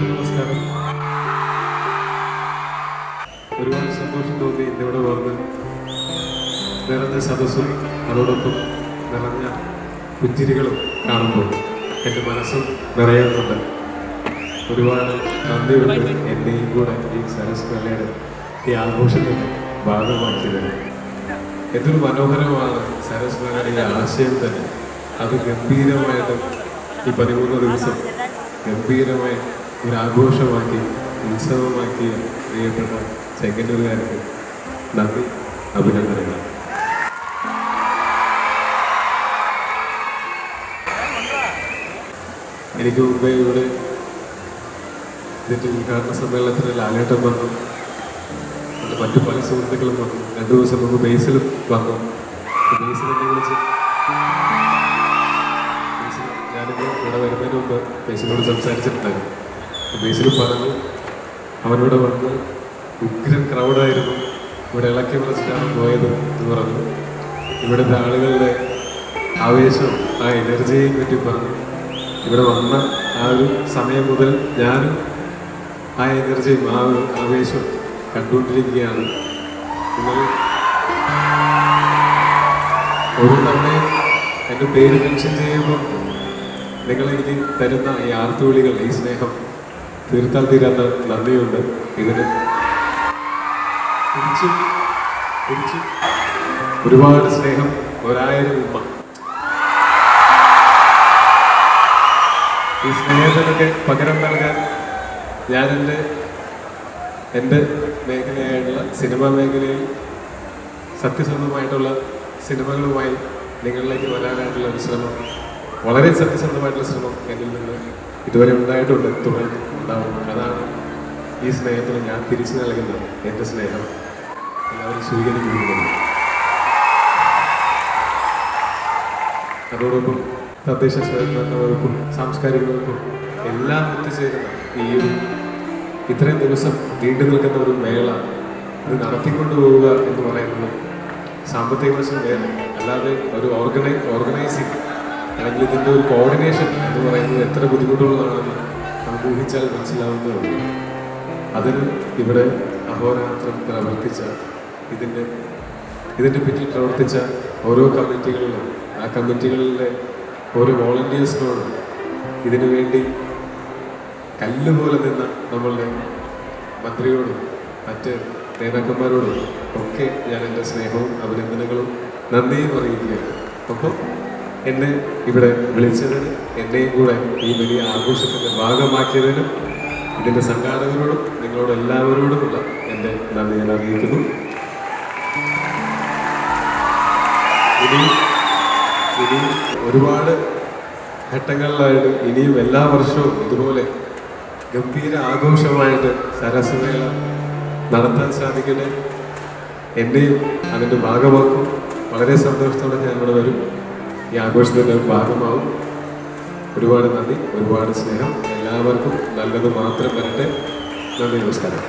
നമസ്കാരം. ഒരുപാട് സന്തോഷം തോന്നി ഇന്നിവിടെ വന്ന്. നിറഞ്ഞ സദസ്സും അതോടൊപ്പം നിറഞ്ഞ പുഞ്ചിരികളും കാണുമ്പോൾ എന്റെ മനസ്സും നിറയുന്നുണ്ട്. ഒരുപാട് നന്ദിയുണ്ട് എന്നെയും കൂടെ ഈ സരസ് മേളയുടെ ഈ ആഘോഷത്തിൽ ഭാഗമാക്കിയതിന് എന്തൊരു മനോഹരമാണ് സരസ് മേളയുടെ ഈ ആശയം തന്നെ. അത് ഗംഭീരമായിട്ട് ഈ പതിമൂന്ന് ദിവസം ഗംഭീരമായി ഒരു ആഘോഷമാക്കി ഉത്സവമാക്കിയ പ്രിയപ്പെട്ട സെക്കൻഡറുകാർക്ക് നന്ദി അഭിനന്ദനങ്ങൾ. എനിക്ക് മുമ്പേ ഇവിടെ ഇതിന്റെ ഉദ്ഘാടന സമ്മേളനത്തിന് ലാലേട്ടൻ വന്നു. മറ്റു പല സുഹൃത്തുക്കളും വന്നു. രണ്ടു ദിവസം മുമ്പ് ബേസിലും വന്നു. ബേസിലെന്നെ വിളിച്ച് ഞാനിപ്പോൾ ഇവിടെ വരുന്നതിന് മുമ്പ് ബേസിനോട് സംസാരിച്ചിട്ടുണ്ടായിരുന്നു. ബേസിൽ പറഞ്ഞു അവനോട് വന്ന് ഉഗ്രൻ ക്രൗഡായിരുന്നു ഇവിടെ ഇളക്കി മറിച്ചിട്ടാണ് പോയത് എന്ന് പറഞ്ഞു. ഇവിടുത്തെ ആളുകളുടെ ആവേശവും ആ എനർജിയെയും പറ്റി പറഞ്ഞു. ഇവിടെ വന്ന ആ ഒരു സമയം മുതൽ ഞാനും ആ എനർജിയും ആ ആവേശവും കണ്ടുകൊണ്ടിരിക്കുകയാണ്. നിങ്ങൾ ഒരു തവണയും എന്റെ പേര് മെൻഷൻ ചെയ്യുമ്പോൾ നിങ്ങളെനിക്ക് തരുന്ന ഈ ആർത്തുവിളികൾ ഈ സ്നേഹം തീർത്താൽ തീരാത്ത നന്ദിയുണ്ട് ഇതിന്. ഒരുപാട് സ്നേഹം ഒരായിരം ഉമ്മ. ഈ സ്നേഹത്തിനൊക്കെ പകരം നൽകാൻ ഞാൻ എന്റെ എന്റെ മേഖലയായിട്ടുള്ള സിനിമാ മേഖലയിൽ സത്യസന്ധമായിട്ടുള്ള സിനിമകളുമായി നിങ്ങളിലേക്ക് വരാനായിട്ടുള്ള ഒരു ശ്രമം വളരെ സത്യസന്ധമായിട്ടുള്ള ശ്രമം എന്നിൽ നിന്ന് ഇതുവരെ ഉണ്ടായിട്ടുണ്ട്. തുടർന്ന് ഉണ്ടാവും. അതാണ് ഈ സ്നേഹത്തിന് ഞാൻ തിരിച്ചു നൽകുന്നത് എന്റെ സ്നേഹം. എല്ലാവരും സ്വീകരിക്കുന്നത് അതോടൊപ്പം തദ്ദേശ സ്വയംഭരണ വകുപ്പും സാംസ്കാരിക വകുപ്പും എല്ലാം ഒത്തുചേരുന്ന ഈ ഒരു ഇത്രയും ദിവസം നീണ്ടു നിൽക്കുന്ന ഒരു മേള ഇത് നടത്തിക്കൊണ്ടു പോവുക എന്ന് പറയുന്നത് സാമ്പത്തിക വശം വേറെ. അല്ലാതെ ഒരു ഓർഗനൈ ഓർഗനൈസിങ് അല്ലെങ്കിൽ ഇതിന്റെ ഒരു കോർഡിനേഷൻ എന്ന് പറയുന്നത് എത്ര ബുദ്ധിമുട്ടുള്ളതാണെന്ന് ഊഹിച്ചാൽ മനസ്സിലാവുന്നതാണ് അതിന് ഇവിടെ അഹോരാത്രം പ്രവർത്തിച്ച ഇതിന്റെ ഇതിന്റെ പിന്നിൽ പ്രവർത്തിച്ച ഓരോ കമ്മിറ്റികളിലും ആ കമ്മിറ്റികളിലെ ഓരോ വോളണ്ടിയേഴ്സിനോടും ഇതിനു വേണ്ടി കല്ലുപോലെ നിന്ന നമ്മളുടെ മന്ത്രിയോടും മറ്റ് നേതാക്കന്മാരോടും ഒക്കെ ഞാൻ എന്റെ സ്നേഹവും അഭിനന്ദനങ്ങളും നന്ദിയും അറിയിക്കുകയാണ്. ഒപ്പം എന്നെ ഇവിടെ വിളിച്ചതിന് എന്നെയും കൂടെ ഈ വലിയ ആഘോഷത്തിന്റെ ഭാഗമാക്കിയതിനും ഇതിന്റെ സംഘാടകരോടും നിങ്ങളോട് എല്ലാവരോടുമുള്ള എന്റെ നന്ദി ഞാൻ അറിയിക്കുന്നു. ഇനി ഇനി ഒരുപാട് ഘട്ടങ്ങളിലായിട്ട് ഇനിയും എല്ലാ വർഷവും ഇതുപോലെ ഗംഭീര ആഘോഷമായിട്ട് സരസ്വമേള നടത്താൻ സാധിക്കട്ടെ. എന്നെയും അതിന്റെ ഭാഗമാക്കും. വളരെ സന്തോഷത്തോടെ ഞാൻ ഇവിടെ വരും. ഈ ആഘോഷത്തിന്റെ ഭാഗമാവും ഒരുപാട് നന്ദി ഒരുപാട് സ്നേഹം. എല്ലാവർക്കും നല്ലത് മാത്രം വരട്ടെ. നന്ദി നമസ്കാരം.